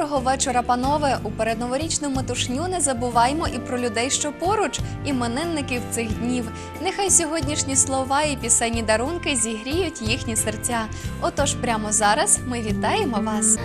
Доброго вечора, панове! У передноворічну метушню не забуваймо і про людей, що поруч, іменинників цих днів. Нехай сьогоднішні слова і пісенні дарунки зігріють їхні серця. Отож, прямо зараз ми вітаємо вас.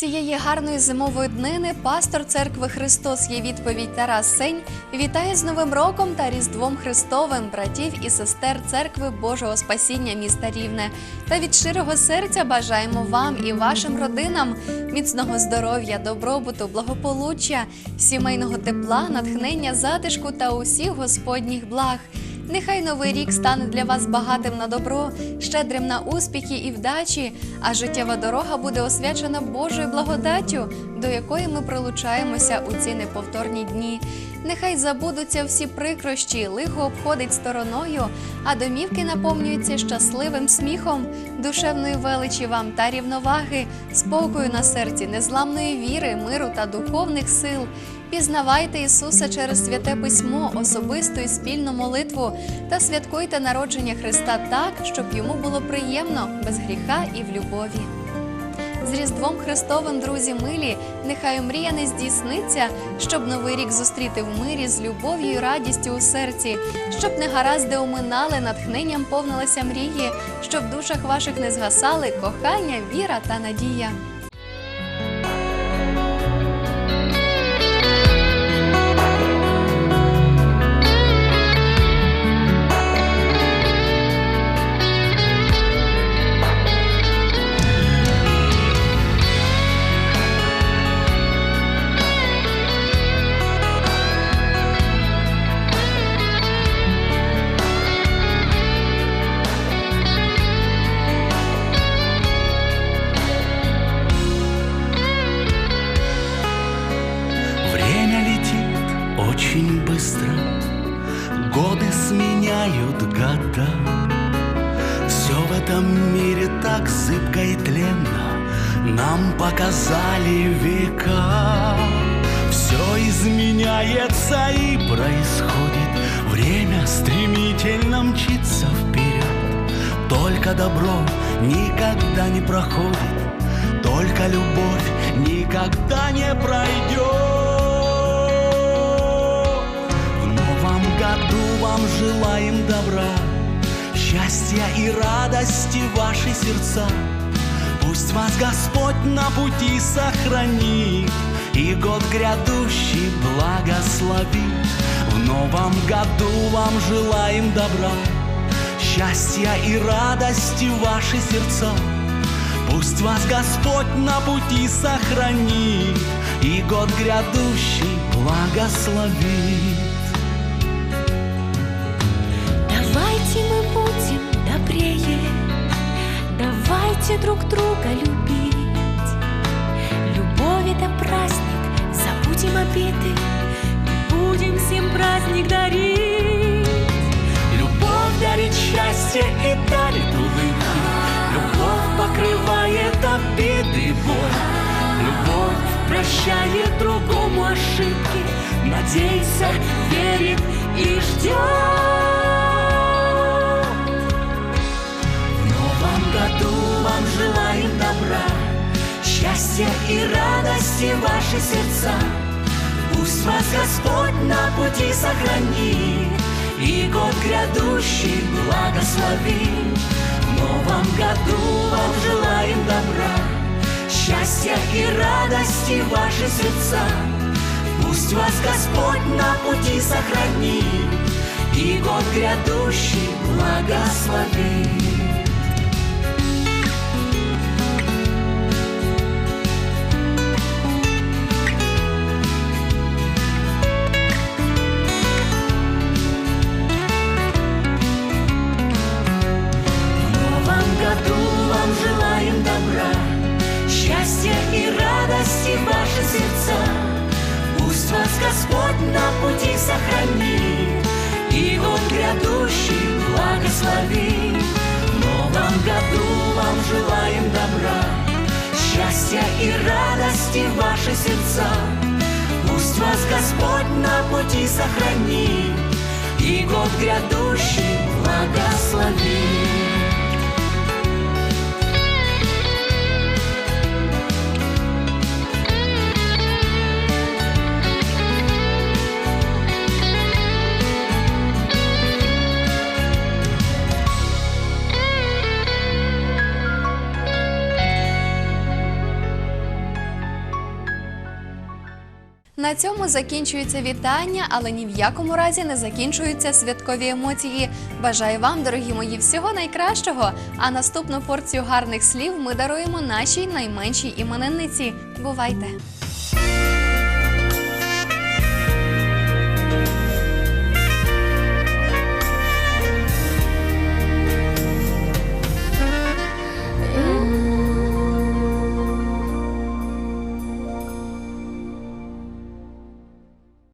Цієї гарної зимової днини пастор церкви Христос є відповідь Тарас Сень вітає з Новим роком та Різдвом Христовим братів і сестер церкви Божого Спасіння міста Рівне. Та від щирого серця бажаємо вам і вашим родинам міцного здоров'я, добробуту, благополуччя, сімейного тепла, натхнення, затишку та усіх господніх благ. Нехай новий рік стане для вас багатим на добро, щедрим на успіхи і вдачі, а життєва дорога буде освячена Божою благодаттю, до якої ми прилучаємося у ці неповторні дні. Нехай забудуться всі прикрощі, лихо обходить стороною, а домівки наповнюються щасливим сміхом, душевної величі вам та рівноваги, спокою на серці, незламної віри, миру та духовних сил. Пізнавайте Ісуса через святе письмо, особисту і спільну молитву та святкуйте народження Христа так, щоб йому було приємно, без гріха і в любові. З Різдвом Христовим, друзі милі, нехай мрія не здійсниться, щоб новий рік зустріти в мирі з любов'ю і радістю у серці, щоб не гаразди оминали, натхненням повнилися мрії, щоб в душах ваших не згасали кохання, віра та надія. Сменяют года. Все в этом мире так зыбко и тленно, нам показали века. Все изменяется и происходит, время стремительно мчится вперед. Только добро никогда не проходит, только любовь никогда не пройдет. Желаем добра, счастья и радости ваши сердца. Пусть вас Господь на пути сохранит и год грядущий благословит. В новом году вам желаем добра, счастья и радости ваши сердца. Пусть вас Господь на пути сохранит и год грядущий благословит. Давайте друг друга любить. Любовь это праздник, забудем обиды, и будем всем праздник дарить. Любовь дарит счастье и дарит улыбки. Любовь покрывает обиды и боль. Любовь Прощает другому ошибки, надеется, верит и ждет. Счастья и радости ваши сердца. Пусть вас Господь на пути сохранит И год грядущий благословит. В новом году вам желаем добра, Счастья и радости ваши сердца. Пусть вас Господь на пути сохранит И год грядущий благословит. На пути сохранит И год грядущий благословит. В новом году вам желаем добра, Счастья и радости в ваши сердца. Пусть вас Господь на пути сохранит И год грядущий благословит. На цьому закінчується вітання, але ні в якому разі не закінчуються святкові емоції. Бажаю вам, дорогі мої, всього найкращого. А наступну порцію гарних слів ми даруємо нашій найменшій іменинниці. Бувайте!